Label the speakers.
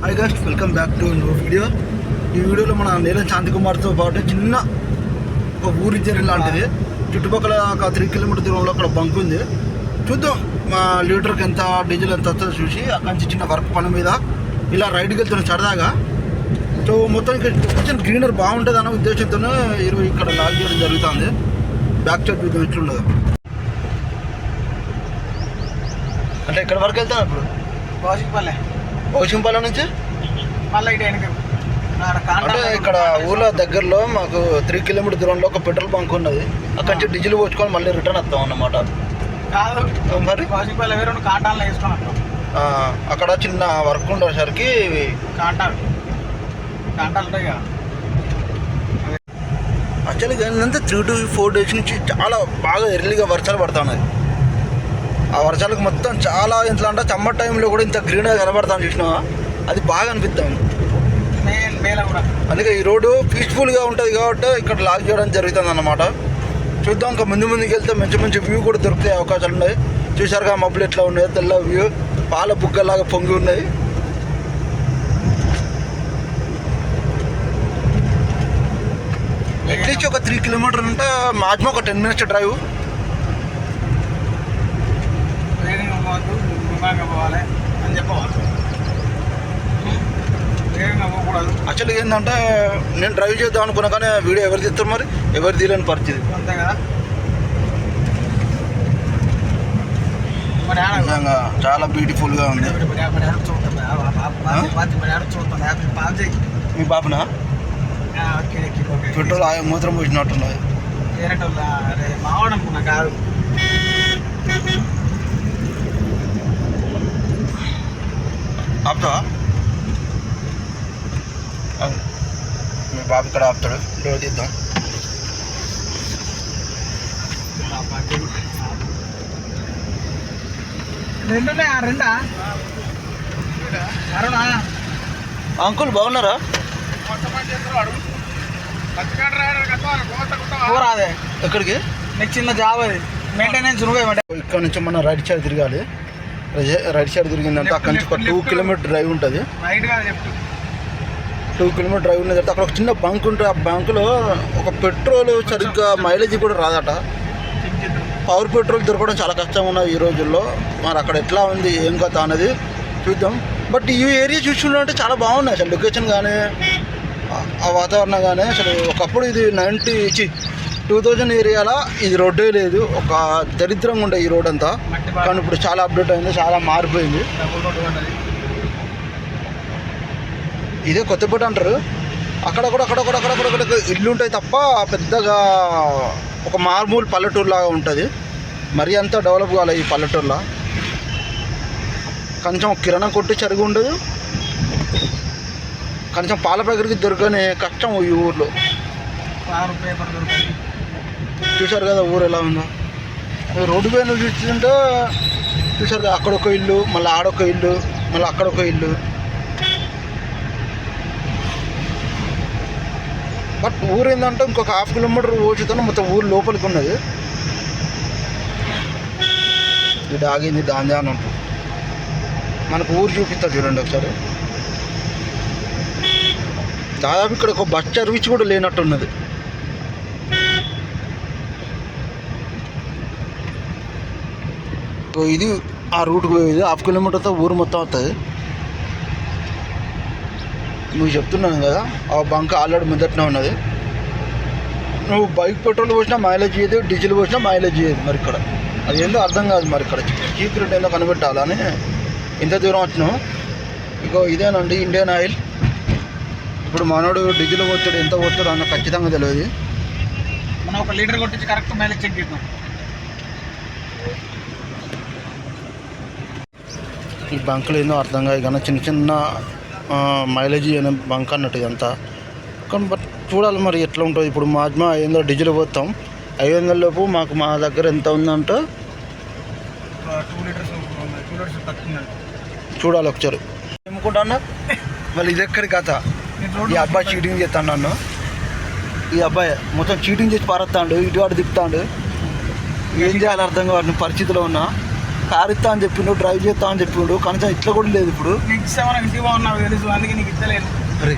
Speaker 1: Hi guys welcome back to new video ఈ వీడియోలో మన నీలం శాంతి కుమార్తో పాటు చిన్న ఒక ఊరి జరి లాంటిది. చుట్టుపక్కల ఒక త్రీ కిలోమీటర్ దూరంలో అక్కడ బంక్ ఉంది. చూద్దాం మా లీటర్కి ఎంత డీజిల్ ఎంత వస్తుందో చూసి అక్కడి నుంచి చిన్న వర్క్ పని మీద ఇలా రైడ్కి వెళ్తున్నాం సరదాగా. సో మొత్తం ఇక్కడ కొంచెం గ్రీనర్ బాగుంటుంది అన్న ఉద్దేశంతోనే ఈరోజు ఇక్కడ లాగ్ చేయడం జరుగుతుంది. బ్యాక్ సైడ్ చూద్దాం ఇట్లుండదు అంటే ఇక్కడ వరకు వెళ్తాను ఇప్పుడు?
Speaker 2: కోసిపల్లె
Speaker 1: ఓషింపాల నుంచి?
Speaker 2: మళ్ళీ ఇటు వెనక.
Speaker 1: అంటే ఇక్కడ ఊళ్ళో దగ్గరలో మాకు త్రీ కిలోమీటర్ దూరంలో ఒక పెట్రోల్ బంక్ ఉన్నది. అక్కడి నుంచి డీజిల్ పోసుకొని మళ్ళీ రిటర్న్ వస్తాం అన్నమాట.
Speaker 2: కాదు.
Speaker 1: మరి?
Speaker 2: రెండు కాంటాలు
Speaker 1: అక్కడ చిన్న వర్క్ ఉండేసరికి
Speaker 2: కాంటాలు కాంటాలు ఉంటాయి కదా.
Speaker 1: యాక్చువల్గా ఏంటంటే త్రీ టు ఫోర్ డేస్ నుంచి చాలా బాగా ఎర్లీగా వర్షాలు పడతా ఉన్నాయి ఆ వర్షాలకు మొత్తం చాలా ఇంట్లో అంటే సమ్మర్ టైంలో కూడా ఇంత గ్రీన్గా కనబడతాను చూసినా అది బాగా
Speaker 2: కూడా.
Speaker 1: అందుకే ఈ రోడ్డు పీస్ఫుల్గా ఉంటుంది కాబట్టి ఇక్కడ లాక్ చేయడం జరుగుతుంది అన్నమాట. చూద్దాం ఇంకా ముందు ముందుకు వెళ్తే మంచి మంచి వ్యూ కూడా దొరికే అవకాశాలు ఉన్నాయి. చూసారుగా మబ్బులు ఎట్లా ఉన్నాయి? తెల్ల వ్యూ పాల బుగ్గలాగా పొంగి ఉన్నాయి. అట్లీస్ట్ ఒక త్రీ కిలోమీటర్ అంటే మాక్సిమం ఒక టెన్ మినిట్స్ డ్రైవ్
Speaker 2: వేగంగా పోవద్దు విమానంగా పోవాలి అని చెప్పవచ్చు వేగంగా పోకూడదు
Speaker 1: యాక్చువల్గా ఏంటంటే నేను డ్రైవ్ చేద్దాం అనుకున్నా కానీ వీడియో ఎవరు తీస్తారు మరి? ఎవరు తీయలేని పరిస్థితి.
Speaker 2: అంతే కదా?
Speaker 1: నిజంగా చాలా బ్యూటిఫుల్గా ఉంది. మీ
Speaker 2: ఓకే
Speaker 1: పెట్రోల్ ఆయ మూత్రం పోసినట్టున్నది
Speaker 2: మావాడు కాదు.
Speaker 1: ఆపుతావా ఆగు. మీ బాబు ఇక్కడ ఆపుతాడు. డోర్ తీద్దాం.
Speaker 2: రెండునే ఆ రెండా?
Speaker 1: అంకుల్ బాగున్నారా? ఎక్కడికి?
Speaker 2: నీకు చిన్న జాబ్ అది. మెయింటెనెన్స్ నువ్వే.
Speaker 1: ఇక్కడ నుంచి మనం రైట్ సైడ్ తిరగాలి. రైట్- సైడ్ తిరిగిందంటే అక్కడ నుంచి ఒక టూ కిలోమీటర్ డ్రైవ్ ఉంటుంది. టూ కిలోమీటర్ డ్రైవ్ ఉన్న తర్వాత అక్కడ ఒక చిన్న బంక్ ఉంటుంది ఆ బంకులో ఒక పెట్రోల్ సరిగ్గా మైలేజ్ కూడా రాదట. పవర్ పెట్రోల్ దొరకడం చాలా కష్టం ఉన్నది ఈ రోజుల్లో. మరి అక్కడ ఎట్లా ఉంది ఏం కథ అనేది చూద్దాం. బట్ ఈ ఏరియా చూసుకుంటే చాలా బాగున్నాయి. అసలు లొకేషన్ కానీ ఆ- ఆ వాతావరణం కానీ అసలు ఒకప్పుడు ఇది నైంటీ ఇచ్చి టూ థౌజండ్ ఏరియాలో ఇది రోడ్డే లేదు. ఒక దరిద్రంగా ఉండే ఈ రోడ్ అంతా. కానీ ఇప్పుడు చాలా అప్డేట్ అయింది చాలా మారిపోయింది. ఇదే కొత్తపేట అంటారు. అక్కడ కూడా అక్కడ కూడా అక్కడ కూడా అక్కడ ఇల్లు ఉంటాయి తప్ప పెద్దగా ఒక మారుమూల పల్లెటూరు లాగా ఉంటుంది. మరీ అంత డెవలప్ కాలే ఈ పల్లెటూరులో. కొంచెం కిరాణా కొట్టు చరుగు ఉండదు. కొంచెం పాల ప్యాకెట్కి దొరకని కష్టం ఈ ఊర్లో.
Speaker 2: పేపర్ దొరకదు.
Speaker 1: చూశారు కదా ఊరు ఎలా ఉందో. రోడ్డు పైన చూస్తుంటే చూశారు కదా అక్కడ ఒక ఇల్లు మళ్ళీ ఆడొక ఇల్లు మళ్ళీ అక్కడ ఒక ఇల్లు. బట్ ఊరు ఏంటంటే ఇంకొక హాఫ్ కిలోమీటర్ పోచుతాను మొత్తం ఊరు లోపలికి ఉన్నది. ఇది ఆగింది దాని అని ఉంటుంది మనకు ఊరు చూపిస్తారు చూడండి ఒకసారి. దాదాపు ఇక్కడ ఒక బస్ సర్వీస్ కూడా లేనట్టున్నది. సో ఇది ఆ రూట్కి పోయేది. హాఫ్ కిలోమీటర్తో ఊరు మొత్తం వస్తుంది నువ్వు చెప్తున్నాను కదా ఆ బంక్ ఆల్రెడీ మొదటినే ఉన్నది. నువ్వు బైక్ పెట్రోల్ పోసినా మైలేజ్ చేయదు డీజిల్ పోసినా మైలేజ్ చేయదు మరి ఇక్కడ. అది ఏందో అర్థం కాదు మరి ఇక్కడ. సీక్రెట్ ఏందో కనిపెట్టాలని ఇంత దూరం వచ్చినాం ఇగో ఇదేనండి ఇండియన్ ఆయిల్. ఇప్పుడు మనోడు డీజిల్ పోతాడు ఎంత పోతాడు అన్న ఖచ్చితంగా తెలియదు.
Speaker 2: మనం ఒక లీటర్ కొట్టించి కరెక్ట్ మైలేజ్ చెక్ చేద్దాం.
Speaker 1: ఈ బంకులు ఏందో అర్థం కాదు. కానీ చిన్న చిన్న మైలేజ్ అనే బంక్ అన్నట్టు ఇదంతా. కానీ బట్ చూడాలి మరి ఎట్లా ఉంటుంది. ఇప్పుడు మాజ్మా ఐదు వందలు డీజిల్ పోతాం. ఐదు వందల లోపు మాకు మా దగ్గర ఎంత ఉందంటే? చూడాలి ఒకసారి. ఏమనుకుంటాను మళ్ళీ ఇది ఎక్కడి కథ? ఈ అబ్బాయి చీటింగ్ చేస్తాను నన్ను. ఈ అబ్బాయి మొత్తం చీటింగ్ చేసి పారేస్తాడు ఇటు అటు తిప్పుతాడు. ఏం చేయాలి అర్థం కావాలి పరిస్థితిలో ఉన్నా. కార్ ఇస్తా అని చెప్పిండు డ్రైవ్ చేస్తా అని చెప్పిండు కనీసం ఇట్లా కూడా లేదు ఇప్పుడు.
Speaker 2: నీకు ఇస్తామని ఇంటికి బాగున్నావు తెలుసు అందుకే నీకు ఇస్తలేను
Speaker 1: అరే